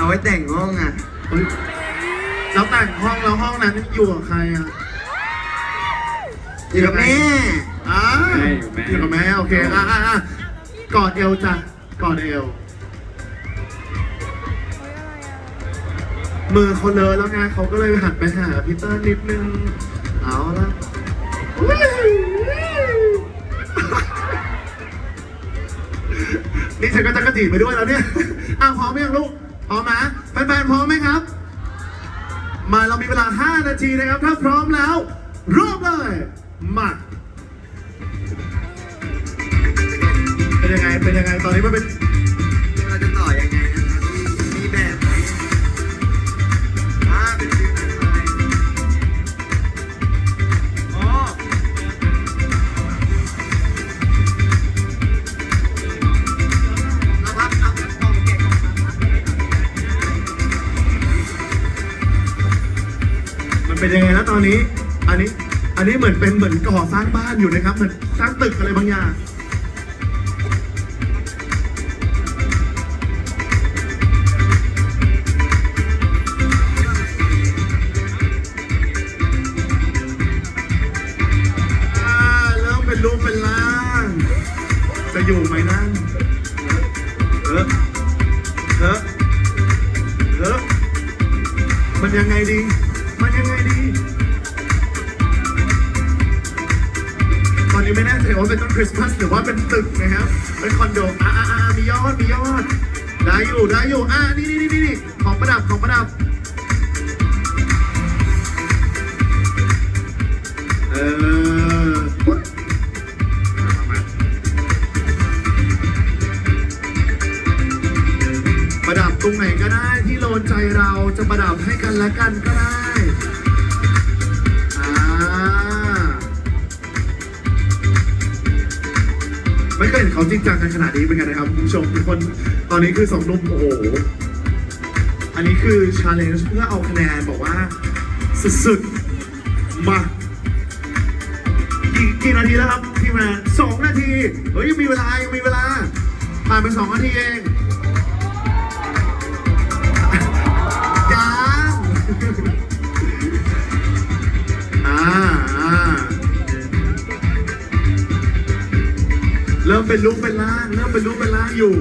เอาไว้แต่งห้องอะเฮ้ยแล้วแต่งห้องแล้วห้องนั้นอยู่กับใครอะอยู่กับแม่อ่าอยู่กับแม่โอเคอะอะอะกอดเอวจ้ะกอดเอว มือเขาเลอะแล้วไงเขาก็เลยหันไปหาพีเตอร์นิดนึง เอาละอุ๊ยนี่ฉันก็จะกระจีบไปด้วยแล้วเนี่ยอ้าวพร้อมไหมยังลูก พร้อมนะแฟนๆพร้อมไหมครับ มาเรามีเวลา 5 นาทีนะครับ ถ้าพร้อมแล้วเริ่มเลยมาเป็นยังไงเป็นยังไงตอนนี้มันเป็น เป็นยังไงแล้วตอนนี้ อันนี้ อันนี้เหมือนเป็นเหมือนก่อสร้างบ้านอยู่นะครับ เหมือนสร้างตึกอะไรบางอย่าง อ่าเริ่มเป็นรูปเป็นร่าง จะอยู่ไหมนั่งเออเออเออมันยังไงดี ไม่แน่ใจว่าเป็นต้นคริสต์มาสหรือว่าเป็นตึกนะครับ เป็นคอนโดอ่าอ่าอ่ามียอดมียอด ได้อยู่ได้อยู่อ่านี่นี่นี่นี่ของประดับของประดับ เออประดับตรงไหนก็ได้ที่โลนใจเราจะประดับให้กันและกันก็ได้ ไม่เคยเห็นเขาจริงจังกันขนาดนี้เป็นไงนะครับคุณผู้ชมทุกคนตอนนี้คือสองนุ่มโอ้โหอันนี้คือชาเลนจ์เพื่อเอาคะแนนบอกว่าสุดๆมากี่กี่นาทีแล้วครับพี่แมนสองนาทีเฮ้ยยังมีเวลายังมีเวลาผ่านไปสองนาทีเอง เป็นรูปเป็นร่างเริ่มเป็นรูปเป็นร่างอยู่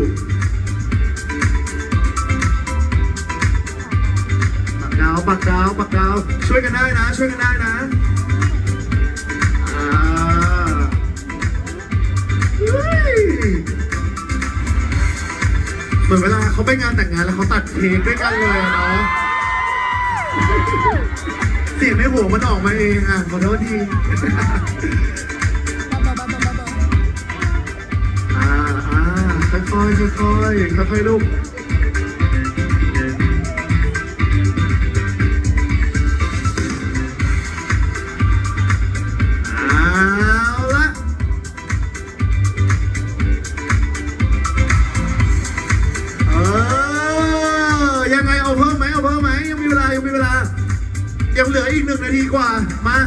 ปักดาวปักดาวปักดาวช่วยกันได้นะ ช่วยกันได้นะอ่าเฮ้ยเหมือนเวลาเขาไปงานแต่งงานแล้วเขาตัดเค้กด้วยกันเลยเนาะเสียงในหัวมันออกมาเองอะขอโทษที ค่อยๆค่อยๆลูกเอาละเออยังไงเอาเพิ่มไหมเอาเพิ่มไหมยังมีเวลายังมีเวลายังเหลืออีกหนึ่งนาทีกว่า มา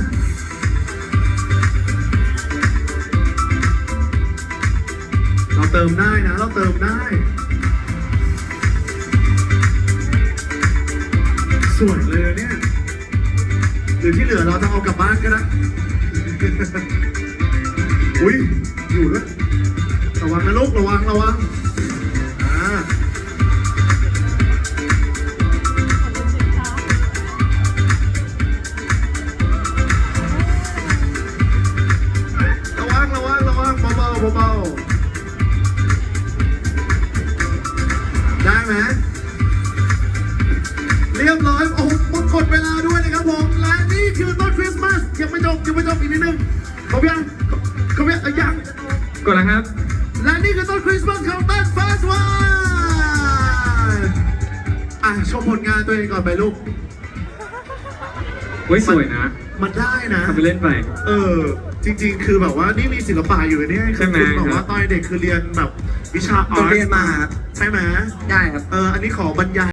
เราเติมได้นะ เราเติมได้ สวยเลยอะเนี่ย หรือที่เหลือเราจะเอากลับบ้านก็ได้อุ้ยอยู่ด้วยระวังนะลูกระวังระวัง ครบยังครบยังเอ้ยยัง กดแล้วครับ และนี่คือต้นคริสต์มาสของต้นฟาสวันอะชมผลงานตัวเองก่อนไปลูกเฮ้ยสวยนะมันได้นะ ทำไปเล่นไป เออ จริงๆ คือแบบว่านี่มีศิลปะอยู่ในนี้ใช่ไหมคุณบอกว่าตอนเด็กคือเรียนแบบวิชาอาต้องร์ตเรียนมาครับ ใช่ไหมได้ครับ เออ อันนี้ขอบรรยาย